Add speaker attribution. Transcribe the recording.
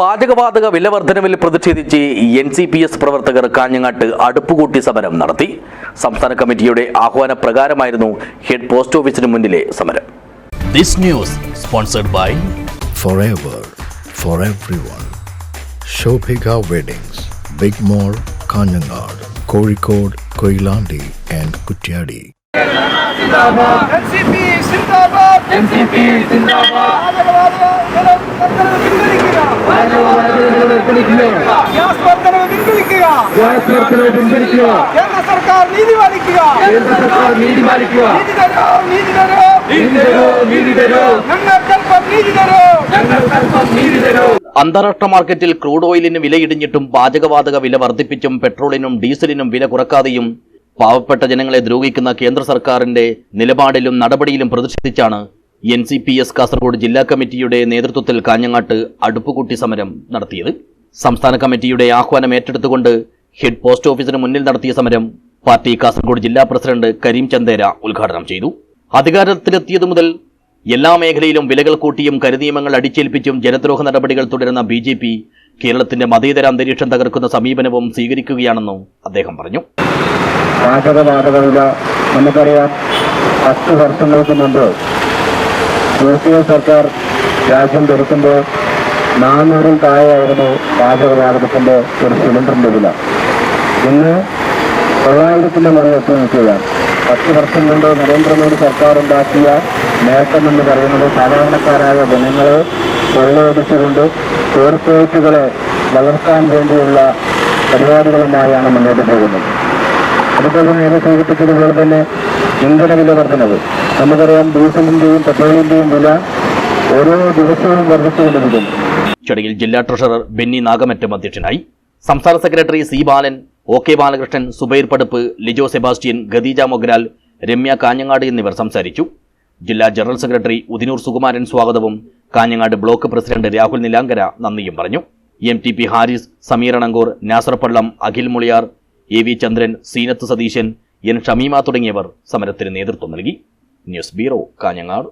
Speaker 1: പാചകവാതക വില വർധനവിൽ പ്രതിഷേധിച്ച് എൻ സി പി എസ് പ്രവർത്തകർ കാഞ്ഞങ്ങാട്ട് അടുപ്പുകൂട്ടി സമരം നടത്തി. സംസ്ഥാന കമ്മിറ്റിയുടെ ആഹ്വാന പ്രകാരമായിരുന്നു ഹെഡ് പോസ്റ്റ് ഓഫീസിന് മുന്നിലെ സമരം.
Speaker 2: This news sponsored by
Speaker 3: forever for everyone. Shobhika Weddings, Big Mall, Kanyanad, Kozhikode, Koilandi and NCP,
Speaker 4: NCP Zindabad NCP സിന്ദാബാദ് പിൻവലിക്കുക. ഗ്യാസ് വർദ്ധനവ് പിൻവലിക്കുക. കേന്ദ്ര സർക്കാർ നീതി പാലിക്കുക. നീതി തരൂ നീതി തരൂ. ഞങ്ങൾക്കൽപ്പം നീതി തരൂ.
Speaker 1: അന്താരാഷ്ട്ര മാർക്കറ്റിൽ ക്രൂഡ് ഓയിലിന് വിലയിടിഞ്ഞിട്ടും പാചകവാതക വില വർദ്ധിപ്പിച്ചും പെട്രോളിനും ഡീസലിനും വില കുറക്കാതെയും പാവപ്പെട്ട ജനങ്ങളെ ദ്രോഹിക്കുന്ന കേന്ദ്ര സർക്കാരിന്റെ നിലപാടിലും നടപടിയിലും പ്രതിഷേധിച്ചാണ് N C P S Kasaragod ജില്ലാ കമ്മിറ്റിയുടെ നേതൃത്വത്തിൽ കാഞ്ഞങ്ങാട്ട് അടുപ്പുകൂട്ടി സമരം നടത്തിയത്. സംസ്ഥാന കമ്മിറ്റിയുടെ ആഹ്വാനം ഏറ്റെടുത്തുകൊണ്ട് ഹെഡ് പോസ്റ്റ് ഓഫീസിന് മുന്നിൽ നടത്തിയ സമരം പാർട്ടി കാസർഗോഡ് ജില്ലാ പ്രസിഡന്റ് കരീം ചന്ദേര ഉദ്ഘാടനം ചെയ്തു. അധികാരത്തിലെത്തിയതു മുതൽ എല്ലാ മേഖലയിലും വിലകൾ കൂട്ടിയും കരുനിയമങ്ങൾ അടിച്ചേൽപ്പിച്ചും ജനദ്രോഹ നടപടികൾ തുടരുന്ന ബി ജെ പി കേരളത്തിന്റെ മതേതര അന്തരീക്ഷം തകർക്കുന്ന സമീപനവും സ്വീകരിക്കുകയാണെന്നും അദ്ദേഹം പറഞ്ഞു.
Speaker 5: സർക്കാർ രാജ്യം തുറക്കുമ്പോൾ നാനൂറിൽ താഴെയായിരുന്നു പാചകവാതകത്തിന്റെ ഒരു സിലിണ്ടറിന്റെ വില. ഇന്ന് തൊള്ളായിരത്തിന്റെ മറുപടി നിൽക്കുകയാണ്. പത്ത് വർഷം കൊണ്ട് നരേന്ദ്രമോദി സർക്കാർ ഉണ്ടാക്കിയ നേട്ടം എന്ന് പറയുന്നത് സാധാരണക്കാരായ ജനങ്ങളെ കൊള്ളയടിച്ചുകൊണ്ട് കോർപ്പറേറ്റുകളെ വളർത്താൻ വേണ്ടിയുള്ള പരിപാടികളുമായാണ് മുന്നോട്ട് പോകുന്നത്. അതുപോലെ നേരെ സൂചിപ്പിച്ചതുപോലെ തന്നെ ഇന്ധന വില വർധനവ്. നമുക്കറിയാം ഡീസലിന്റെയും പെട്രോളിന്റെയും വില ഓരോ ദിവസവും വർദ്ധിച്ചുകൊണ്ടിരിക്കുന്നു.
Speaker 1: ചടങ്ങിൽ ജില്ലാ ട്രഷറർ ബെന്നി നാഗമറ്റം അധ്യക്ഷനായി. സംസ്ഥാന secretary C Balan O K Balakrishnan Zubair Paduppu Lijo Sebastian Khadeeja Mogral Ramya Kanhangad എന്നിവർ സംസാരിച്ചു. ജില്ലാ ജനറൽ സെക്രട്ടറി ഉദിനൂർ സുകുമാരൻ സ്വാഗതവും കാഞ്ഞങ്ങാട് ബ്ലോക്ക് പ്രസിഡന്റ് രാഹുൽ നിലാങ്കര നന്ദിയും പറഞ്ഞു. M T P Haris Sameer Anangoor Nasar Pallam Akhil Muliyar A V Chandran Seenath Satheesan N Shameema തുടങ്ങിയവർ സമരത്തിന് നേതൃത്വം നൽകി. News bureau Kanhangad.